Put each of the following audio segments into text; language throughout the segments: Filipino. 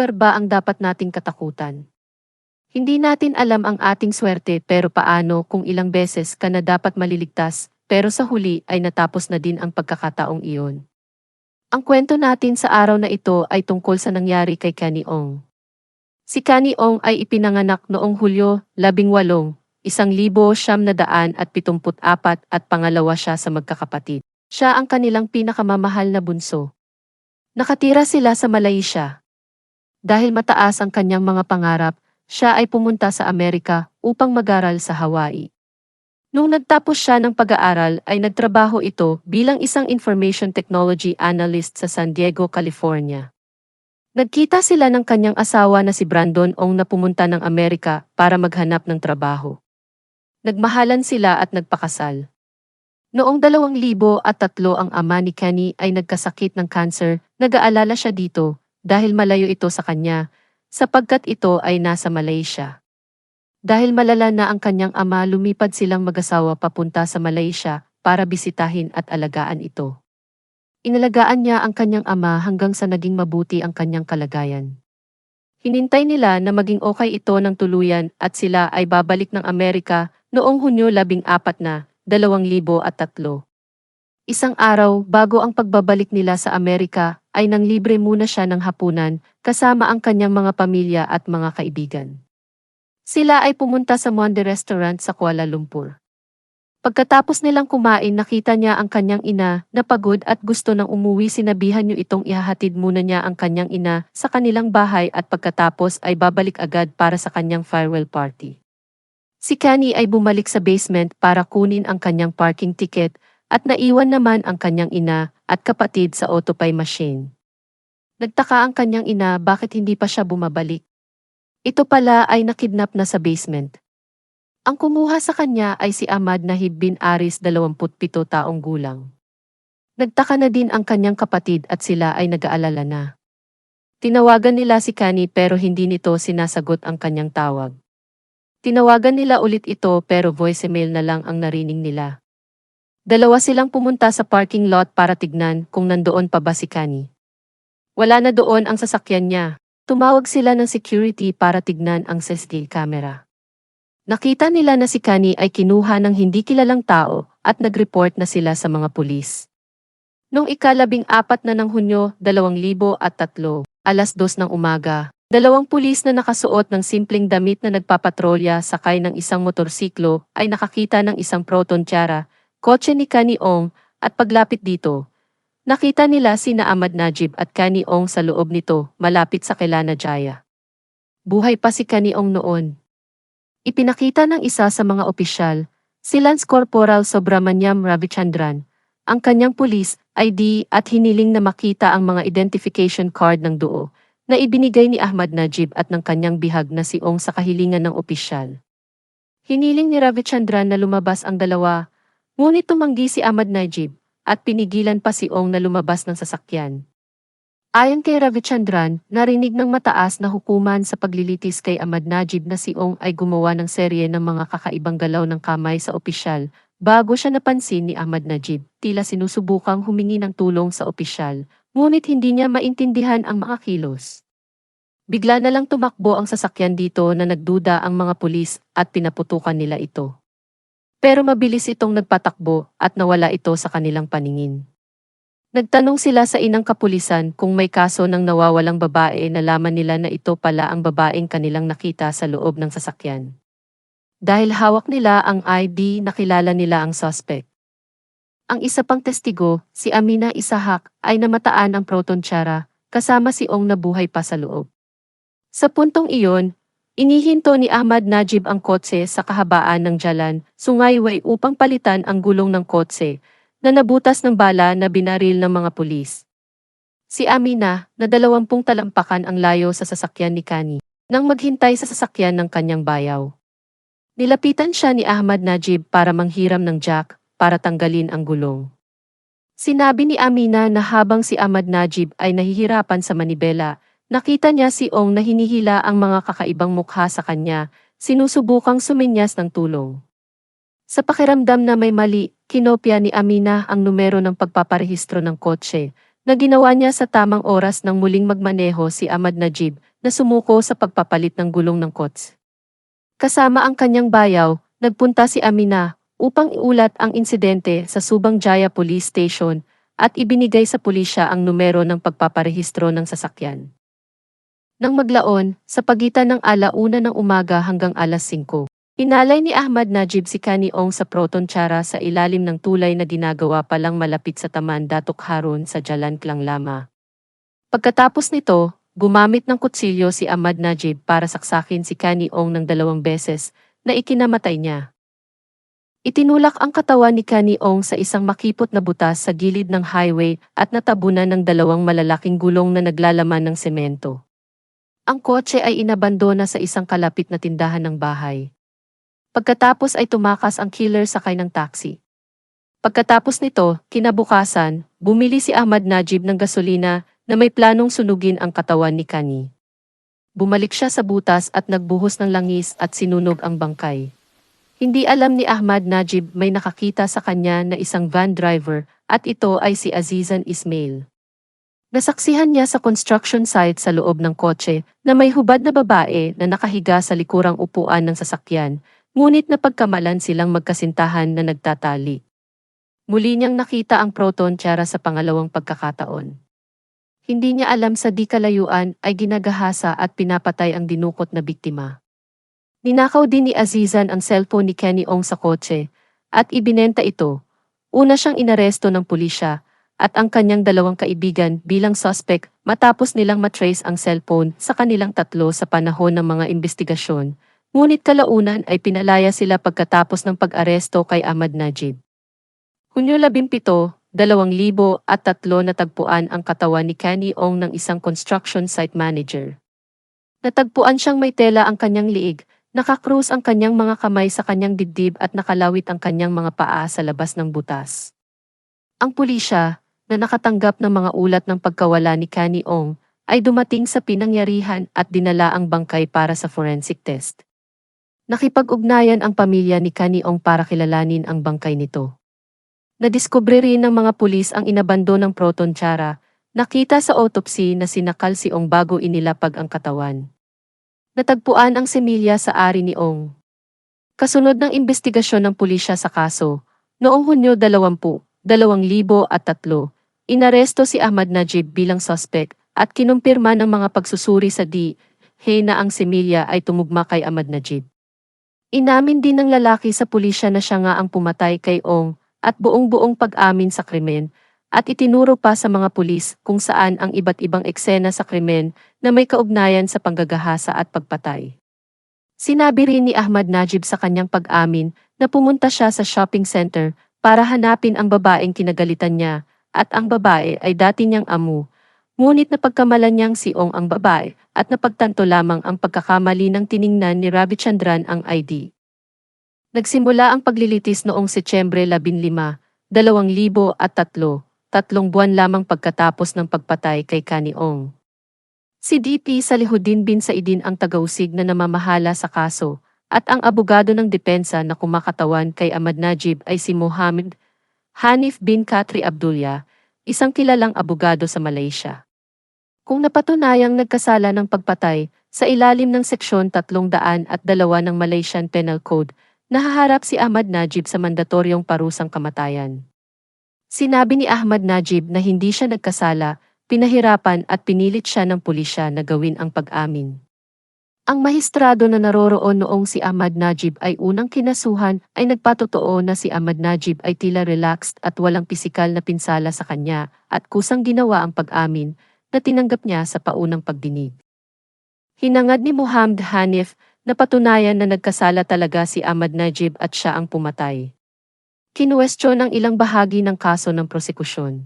lugar ba ang dapat nating katakutan? Hindi natin alam ang ating swerte pero paano kung ilang beses ka na dapat maliligtas pero sa huli ay natapos na din ang pagkakataong iyon. Ang kwento natin sa araw na ito ay tungkol sa nangyari kay Kani Ong. Si Kani Ong ay ipinanganak noong Hulyo 18, isang libo siyam na daan at pitumput apat at pangalawa siya sa magkakapatid. Siya ang kanilang pinakamamahal na bunso. Nakatira sila sa Malaysia. Dahil mataas ang kanyang mga pangarap, siya ay pumunta sa Amerika upang mag-aral sa Hawaii. Nung nagtapos siya ng pag-aaral ay nagtrabaho ito bilang isang information technology analyst sa San Diego, California. Nagkita sila ng kanyang asawa na si Brandon Ong na pumunta ng Amerika para maghanap ng trabaho. Nagmahalan sila at nagpakasal. Noong 2003 ang ama ni Kenny ay nagkasakit ng cancer, nag-aalala siya dito dahil malayo ito sa kanya sapagkat ito ay nasa Malaysia. Dahil malala na ang kanyang ama lumipad silang mag-asawa papunta sa Malaysia para bisitahin at alagaan ito. Inalagaan niya ang kanyang ama hanggang sa naging mabuti ang kanyang kalagayan. Hinintay nila na maging okay ito ng tuluyan at sila ay babalik ng Amerika noong Hunyo 14 na 2003. Isang araw bago ang pagbabalik nila sa Amerika ay nang libre muna siya ng hapunan kasama ang kanyang mga pamilya at mga kaibigan. Sila ay pumunta sa Monde Restaurant sa Kuala Lumpur. Pagkatapos nilang kumain nakita niya ang kanyang ina na pagod at gusto nang umuwi sinabihan niyo itong ihahatid muna niya ang kanyang ina sa kanilang bahay at pagkatapos ay babalik agad para sa kanyang farewell party. Si Kani ay bumalik sa basement para kunin ang kanyang parking ticket at naiwan naman ang kanyang ina at kapatid sa autopay machine. Nagtaka ang kanyang ina bakit hindi pa siya bumabalik. Ito pala ay nakidnap na sa basement. Ang kumuha sa kanya ay si Ahmad Nahib bin Aris 27 taong gulang. Nagtaka na din ang kanyang kapatid at sila ay nag-aalala na. Tinawagan nila si Kani pero hindi nito sinasagot ang kanyang tawag. Tinawagan nila ulit ito pero voicemail na lang ang narinig nila. Dalawa silang pumunta sa parking lot para tignan kung nandoon pa ba si Kani. Wala na doon ang sasakyan niya. Tumawag sila ng security para tignan ang CCTV camera. Nakita nila na si Kani ay kinuha ng hindi kilalang tao at nag-report na sila sa mga pulis. Noong ikalabing apat na ng Hunyo 2003, alas dos ng umaga, dalawang pulis na nakasuot ng simpleng damit na nagpapatrolya sakay ng isang motorsiklo ay nakakita ng isang proton tiara, kotse ni Kani Ong, at paglapit dito, Nakita nila sina Ahmad Najib at Kani Ong sa loob nito, malapit sa Kelana Jaya. Buhay pa si Kani Ong noon. Ipinakita ng isa sa mga opisyal, si Lance Corporal Sobramanyam Ravichandran, ang kanyang pulis, ID at hiniling na makita ang mga identification card ng duo na ibinigay ni Ahmad Najib at ng kanyang bihag na si Ong sa kahilingan ng opisyal. Hiniling ni Ravichandran na lumabas ang dalawa, ngunit tumanggi si Ahmad Najib at pinigilan pa si Ong na lumabas ng sasakyan. Ayon kay Ravichandran, narinig ng mataas na hukuman sa paglilitis kay Ahmad Najib na si Ong ay gumawa ng serye ng mga kakaibang galaw ng kamay sa opisyal bago siya napansin ni Ahmad Najib. Tila sinusubukang humingi ng tulong sa opisyal, ngunit hindi niya maintindihan ang mga kilos. Bigla na lang tumakbo ang sasakyan dito na nagduda ang mga pulis at pinaputukan nila ito. Pero mabilis itong nagpatakbo at nawala ito sa kanilang paningin. Nagtanong sila sa inang kapulisan kung may kaso ng nawawalang babae na laman nila na ito pala ang babaeng kanilang nakita sa loob ng sasakyan. Dahil hawak nila ang ID, nakilala nila ang suspect. Ang isa pang testigo, si Amina Isahak, ay namataan ang proton tiara, kasama si Ong na buhay pa sa loob. Sa puntong iyon, Inihinto ni Ahmad Najib ang kotse sa kahabaan ng jalan, sungayway upang palitan ang gulong ng kotse, na nabutas ng bala na binaril ng mga pulis. Si Amina, na dalawampung talampakan ang layo sa sasakyan ni Kani, nang maghintay sa sasakyan ng kanyang bayaw. Nilapitan siya ni Ahmad Najib para manghiram ng jack para tanggalin ang gulong. Sinabi ni Amina na habang si Ahmad Najib ay nahihirapan sa manibela, Nakita niya si Ong na hinihila ang mga kakaibang mukha sa kanya, sinusubukang suminyas ng tulong. Sa pakiramdam na may mali, kinopya ni Amina ang numero ng pagpaparehistro ng kotse, na ginawa niya sa tamang oras nang muling magmaneho si Ahmad Najib na sumuko sa pagpapalit ng gulong ng kots. Kasama ang kanyang bayaw, nagpunta si Amina upang iulat ang insidente sa Subang Jaya Police Station at ibinigay sa pulisya ang numero ng pagpaparehistro ng sasakyan. Nang maglaon, sa pagitan ng alauna ng umaga hanggang alas 5, inalay ni Ahmad Najib si Kani Ong sa Proton Chara sa ilalim ng tulay na ginagawa palang malapit sa Taman Datok Harun sa Jalan Klang Lama. Pagkatapos nito, gumamit ng kutsilyo si Ahmad Najib para saksakin si Kani Ong ng dalawang beses na ikinamatay niya. Itinulak ang katawan ni Kani Ong sa isang makipot na butas sa gilid ng highway at natabunan ng dalawang malalaking gulong na naglalaman ng semento. Ang kotse ay inabandona sa isang kalapit na tindahan ng bahay. Pagkatapos ay tumakas ang killer sakay ng taxi. Pagkatapos nito, kinabukasan, bumili si Ahmad Najib ng gasolina na may planong sunugin ang katawan ni Kani. Bumalik siya sa butas at nagbuhos ng langis at sinunog ang bangkay. Hindi alam ni Ahmad Najib may nakakita sa kanya na isang van driver at ito ay si Azizan Ismail. Nasaksihan niya sa construction site sa loob ng kotse na may hubad na babae na nakahiga sa likurang upuan ng sasakyan, ngunit napagkamalan silang magkasintahan na nagtatali. Muli niyang nakita ang proton tiara sa pangalawang pagkakataon. Hindi niya alam sa di kalayuan ay ginagahasa at pinapatay ang dinukot na biktima. Ninakaw din ni Azizan ang cellphone ni Kenny Ong sa kotse at ibinenta ito. Una siyang inaresto ng pulisya at ang kanyang dalawang kaibigan bilang suspect matapos nilang matrace ang cellphone sa kanilang tatlo sa panahon ng mga investigasyon. Ngunit kalaunan ay pinalaya sila pagkatapos ng pag-aresto kay Ahmad Najib. Hunyo 17, 2003 natagpuan ang katawan ni Kenny Ong ng isang construction site manager. Natagpuan siyang may tela ang kanyang liig, nakakrus ang kanyang mga kamay sa kanyang dibdib at nakalawit ang kanyang mga paa sa labas ng butas. Ang pulisya, na nakatanggap ng mga ulat ng pagkawala ni Kani Ong, ay dumating sa pinangyarihan at dinala ang bangkay para sa forensic test. Nakipag-ugnayan ang pamilya ni Kani Ong para kilalanin ang bangkay nito. Nadiskubre rin ng mga pulis ang inabando ng proton chara, nakita sa autopsy na sinakal si Ong bago inilapag ang katawan. Natagpuan ang semilya sa ari ni Ong. Kasunod ng investigasyon ng pulisya sa kaso, noong Hunyo 20, 2003, inaresto si Ahmad Najib bilang suspect at kinumpirma ng mga pagsusuri sa DHA na ang semilya ay tumugma kay Ahmad Najib. Inamin din ng lalaki sa pulisya na siya nga ang pumatay kay Ong at buong-buong pag-amin sa krimen at itinuro pa sa mga pulis kung saan ang iba't ibang eksena sa krimen na may kaugnayan sa panggagahasa at pagpatay. Sinabi rin ni Ahmad Najib sa kanyang pag-amin na pumunta siya sa shopping center para hanapin ang babaeng kinagalitan niya at ang babae ay dati niyang amo. Ngunit napagkamalan niyang si Ong ang babae at napagtanto lamang ang pagkakamali ng tiningnan ni Ravichandran ang ID. Nagsimula ang paglilitis noong Setyembre 15, 2003, tatlong buwan lamang pagkatapos ng pagpatay kay Kani Ong. Si DP Salihudin bin Saidin ang tagausig na namamahala sa kaso at ang abogado ng depensa na kumakatawan kay Ahmad Najib ay si Mohammed Hanif bin Katri Abdullah, isang kilalang abogado sa Malaysia. Kung napatunayang nagkasala ng pagpatay sa ilalim ng Seksyon 300 at dalawa ng Malaysian Penal Code, nahaharap si Ahmad Najib sa mandatoryong parusang kamatayan. Sinabi ni Ahmad Najib na hindi siya nagkasala, pinahirapan at pinilit siya ng pulisya na gawin ang pag-amin. Ang mahistrado na naroroon noong si Ahmad Najib ay unang kinasuhan ay nagpatotoo na si Ahmad Najib ay tila relaxed at walang pisikal na pinsala sa kanya at kusang ginawa ang pag-amin na tinanggap niya sa paunang pagdinig. Hinangad ni Muhammad Hanif na patunayan na nagkasala talaga si Ahmad Najib at siya ang pumatay. Kinuwestiyon ang ilang bahagi ng kaso ng prosekusyon.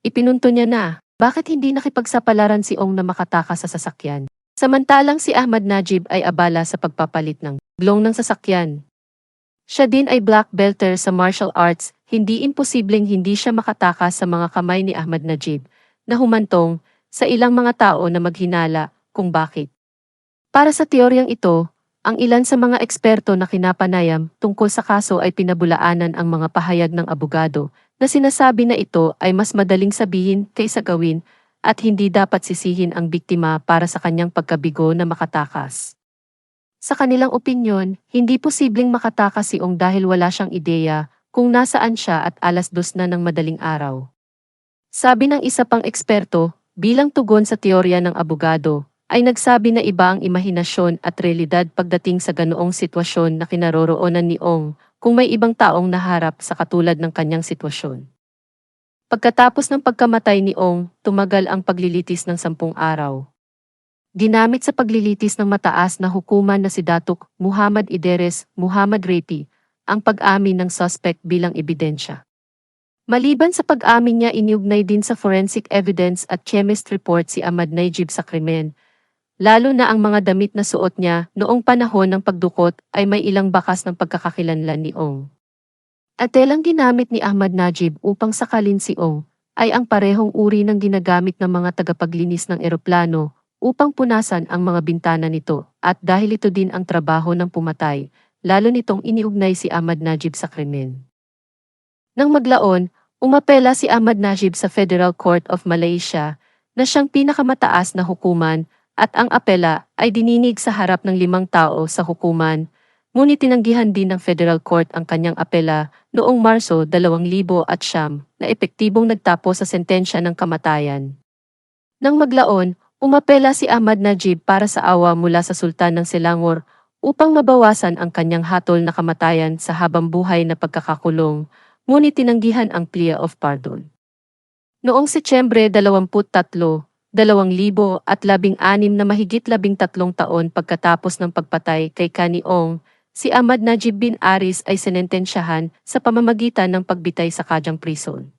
Ipinunto niya na, bakit hindi nakipagsapalaran si Ong na makatakas sa sasakyan? Samantalang si Ahmad Najib ay abala sa pagpapalit ng glong ng sasakyan. Siya din ay black belter sa martial arts, hindi imposibleng hindi siya makatakas sa mga kamay ni Ahmad Najib, na humantong sa ilang mga tao na maghinala kung bakit. Para sa teoryang ito, ang ilan sa mga eksperto na kinapanayam tungkol sa kaso ay pinabulaanan ang mga pahayag ng abogado na sinasabi na ito ay mas madaling sabihin kaysa gawin at hindi dapat sisihin ang biktima para sa kanyang pagkabigo na makatakas. Sa kanilang opinyon, hindi posibleng makatakas si Ong dahil wala siyang ideya kung nasaan siya at alas dos na ng madaling araw. Sabi ng isa pang eksperto, bilang tugon sa teorya ng abogado, ay nagsabi na iba ang imahinasyon at realidad pagdating sa ganoong sitwasyon na kinaroroonan ni Ong kung may ibang taong naharap sa katulad ng kanyang sitwasyon. Pagkatapos ng pagkamatay ni Ong, tumagal ang paglilitis ng sampung araw. Ginamit sa paglilitis ng mataas na hukuman na si Datuk Muhammad Ideres Muhammad Repi ang pag-amin ng suspect bilang ebidensya. Maliban sa pag-amin niya iniugnay din sa forensic evidence at chemist report si Ahmad Najib sa krimen, lalo na ang mga damit na suot niya noong panahon ng pagdukot ay may ilang bakas ng pagkakakilanlan ni Ong. At telang ginamit ni Ahmad Najib upang sakalin si Ong ay ang parehong uri ng ginagamit ng mga tagapaglinis ng eroplano upang punasan ang mga bintana nito at dahil ito din ang trabaho ng pumatay, lalo nitong iniugnay si Ahmad Najib sa krimen. Nang maglaon, umapela si Ahmad Najib sa Federal Court of Malaysia na siyang pinakamataas na hukuman at ang apela ay dininig sa harap ng limang tao sa hukuman, ngunit tinanggihan din ng Federal Court ang kanyang apela noong Marso 2000 at siyam na epektibong nagtapo sa sentensya ng kamatayan. Nang maglaon, umapela si Ahmad Najib para sa awa mula sa Sultan ng Selangor upang mabawasan ang kanyang hatol na kamatayan sa habang buhay na pagkakakulong, ngunit tinanggihan ang plea of pardon. Noong Setyembre 23, 2016 na mahigit labing tatlong taon pagkatapos ng pagpatay kay Kani Ong, si Ahmad Najib bin Aris ay sinentensyahan sa pamamagitan ng pagbitay sa Kajang Prison.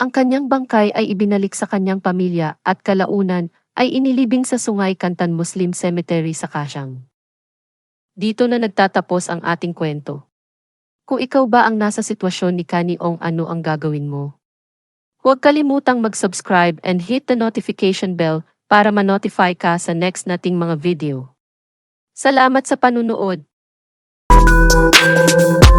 Ang kanyang bangkay ay ibinalik sa kanyang pamilya at kalaunan ay inilibing sa Sungay Kantan Muslim Cemetery sa Kajang. Dito na nagtatapos ang ating kwento. Kung ikaw ba ang nasa sitwasyon ni Kani Ong ano ang gagawin mo? Huwag kalimutang mag-subscribe and hit the notification bell para ma-notify ka sa next nating mga video. Salamat sa panunood! Thank you.